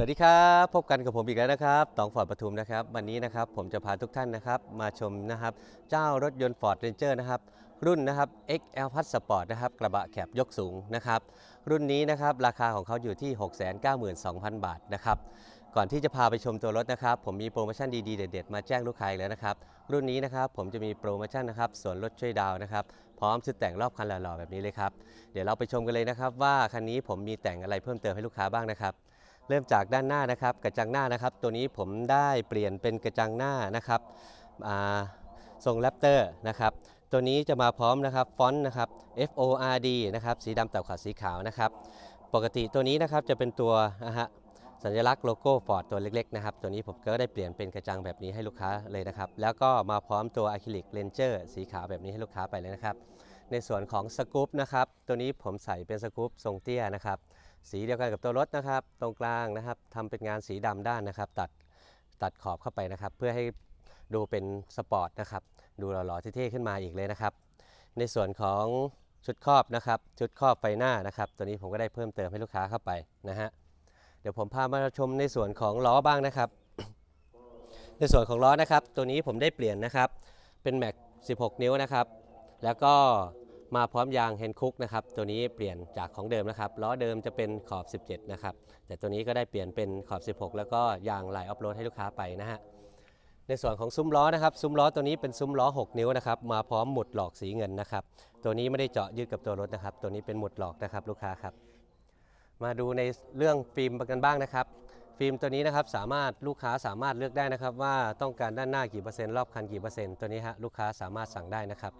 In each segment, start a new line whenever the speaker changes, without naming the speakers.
สวัสดีครับพบกันกับผมอีกแล้วนะครับตองฟอร์ดปทุมนะครับวันนี้นะครับผมจะพาทุกท่านนะครับมาชมนะครับเจ้ารถยนต์ Ford Ranger นะครับรุ่นนะครับ XL Plus Sport นะครับกระบะแคบยกสูงนะครับรุ่นนี้นะครับราคาของเขาอยู่ที่ 692,000 บาทนะครับก่อนที่จะพาไปชมตัวรถนะครับผมมีโปรโมชั่นดีๆเด็ดๆมาแจ้งลูกค้าอีกแล้วนะครับรุ่นนี้นะครับผมจะมีโปรโมชั่นนะครับส่วนลดช่วยดาวน์นะครับพร้อมชุดแต่งรอบคันหล่อๆแบบนี้เลยครับเดี๋ยวเราไปชมกันเลยนะครับว่าคันนี้ผมมีแต่งอะไรเพิ่มเติมให้ลูกค้าบ้างนะครับ เริ่มจากด้านหน้านะครับกระจังหน้านะครับ ตัวนี้ผมได้เปลี่ยนเป็นกระจังหน้านะครับอ่าทรงแรปเตอร์นะครับตัวนี้จะมาพร้อมนะครับฟอนต์นะครับ F O R D นะครับสีดำตับขาวสีขาวนะครับ ปกติตัวนี้นะครับจะเป็นตัวนะฮะสัญลักษณ์โลโก้ฟอร์ดตัวเล็กๆนะครับตัวนี้ผมก็ได้เปลี่ยนเป็นกระจังแบบนี้ให้ลูกค้าเลยนะครับแล้วก็มาพร้อมตัวอะคริลิกเลนเจอร์สีขาวแบบนี้ให้ลูกค้าไปเลยนะครับในส่วนของสกู๊ปนะครับตัวนี้ผมใส่เป็นสกู๊ปทรงเตี้ยนะครับ สีเดียวกันกับตัวรถนะครับ ตรงกลางนะครับทำเป็นงานสีดำด้านนะครับ ตัดตัดขอบเข้าไปนะครับ เพื่อให้ดูเป็นสปอร์ตนะครับ ดูหล่อๆเท่ๆขึ้นมาอีกเลยนะครับ ในส่วนของชุดครอบนะครับ ชุดครอบไฟหน้านะครับ ตัวนี้ผมก็ได้เพิ่มเติมให้ลูกค้าเข้าไปนะฮะเดี๋ยวผมพามาชมในส่วนของล้อบ้างนะครับ ในส่วนของล้อนะครับ ตัวนี้ผมได้เปลี่ยนนะครับ เป็นแม็ก16 นิ้วนะครับ แล้วก็ มาพร้อมยางแฮนคุกนะครับตัวนี้เปลี่ยนจากของเดิมนะครับล้อเดิมจะเป็นขอบ 17 นะครับ แต่ตัวนี้ก็ได้เปลี่ยนเป็นขอบ 16 แล้วก็ยางลายออฟโรดให้ลูกค้าไปนะฮะในส่วนของซุ้มล้อนะครับซุ้มล้อตัวนี้เป็นซุ้มล้อ 6 นิ้วนะครับมาพร้อมหมุดหลอกสีเงินนะครับตัวนี้ไม่ได้เจาะยืดกับตัวรถนะครับ ตัวนี้เป็นหมุดหลอกนะครับลูกค้าครับมาดูในเรื่องฟิล์มกันบ้างนะครับ ฟิล์มตัวนี้นะครับสามารถลูกค้าสามารถเลือกได้นะครับ ว่าต้องการด้านหน้ากี่เปอร์เซ็นต์รอบคันกี่เปอร์เซ็นต์ตัวนี้ฮะลูกค้าสามารถสั่งได้นะครับ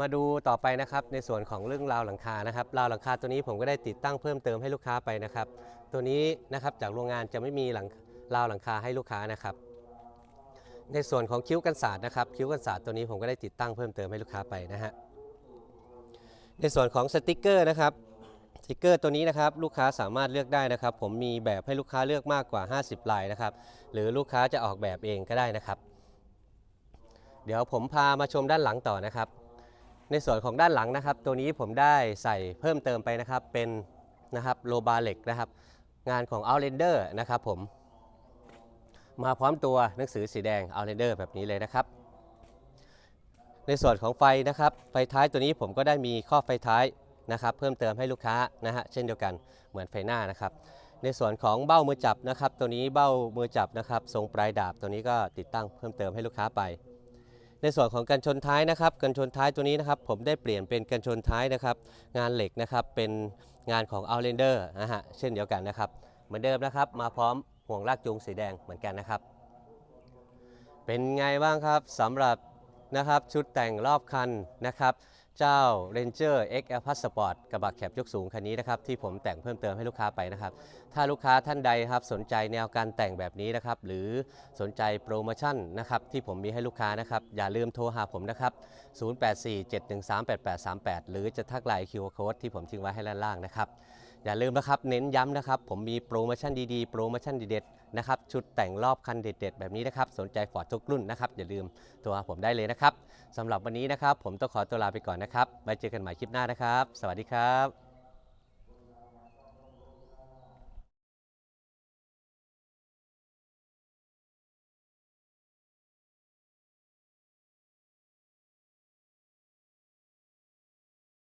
มาดูต่อไปนะครับในส่วนของเรื่องราวหลังคานะครับราวหลังคาตัวนี้ผมก็ได้ติดตั้งเพิ่มเติมให้ลูกค้าไปนะครับ ตัวนี้นะครับจากโรงงานจะไม่มีหลังราวหลังคาให้ลูกค้านะครับ ในส่วนของคิ้วกันศาสตร์นะครับคิ้วกันศาสตร์ตัวนี้ผมก็ได้ติดตั้งเพิ่มเติมให้ลูกค้าไปนะฮะในส่วนของสติกเกอร์นะครับสติกเกอร์ตัวนี้นะครับลูกค้าสามารถเลือกได้นะครับ ผมมีแบบให้ลูกค้าเลือกมากกว่า 50 ลายนะครับหรือลูกค้าจะออกแบบเองก็ได้นะครับ เดี๋ยวผมพามาชมด้านหลังต่อนะครับ ในส่วนของด้านหลังนะครับ ตัวนี้ผมได้ใส่เพิ่มเติมไปนะครับ เป็นนะครับโลบาเล็กนะครับ งานของ Outlander นะครับผม มาพร้อมตัวหนังสือสีแดง Outlander แบบนี้เลยนะครับ ในส่วนของไฟนะครับ ไฟท้ายตัวนี้ผมก็ได้มีข้อไฟท้ายนะครับ เพิ่มเติมให้ลูกค้านะฮะเช่นเดียวกันเหมือนไฟหน้านะครับ ในส่วนของเบ้ามือจับนะครับ ตัวนี้เบ้ามือจับนะครับ ทรงปลายดาบตัวนี้ก็ติดตั้งเพิ่มเติมให้ลูกค้าไป ในส่วนของกันชนท้ายนะครับ กันชนท้ายตัวนี้นะครับ ผมได้เปลี่ยนเป็นกันชนท้ายนะครับ งานเหล็กนะครับเป็นงานของ Outlander นะฮะเช่นเดียวกันนะครับ เหมือนเดิมนะครับ มาพร้อมห่วงลากจูงสีแดงเหมือนกันนะครับ เป็นไงบ้างครับสำหรับนะครับชุดแต่งรอบคันนะครับ เจ้า Ranger XL Plus Sport กระบะแคบยกสูงคันนี้นะครับที่ผมแต่งเพิ่มเติมให้ลูกค้าไปนะครับ ถ้าลูกค้าท่านใดครับสนใจแนวการแต่งแบบนี้นะครับ หรือสนใจโปรโมชั่นนะครับที่ผมมีให้ลูกค้านะครับ อย่าลืมโทรหาผมนะครับ 0847138838 หรือจะทักไลน์ QR Code ที่ผมทิ้งไว้ให้ด้านล่างนะครับ อย่าลืมนะครับ เน้นย้ำนะครับ ผมมีโปรโมชั่นดีๆ โปรโมชั่นดีเด็ดๆนะครับ ชุดแต่งรอบคันเด็ดๆ แบบนี้นะครับ สนใจฟอร์ดทุกรุ่นนะครับ อย่าลืมตัวผมได้เลยนะครับสำหรับวันนี้นะครับ ผมต้องขอตัวลาไปก่อนนะครับไว้เจอกันใหม่คลิปหน้านะครับ สวัสดีครับ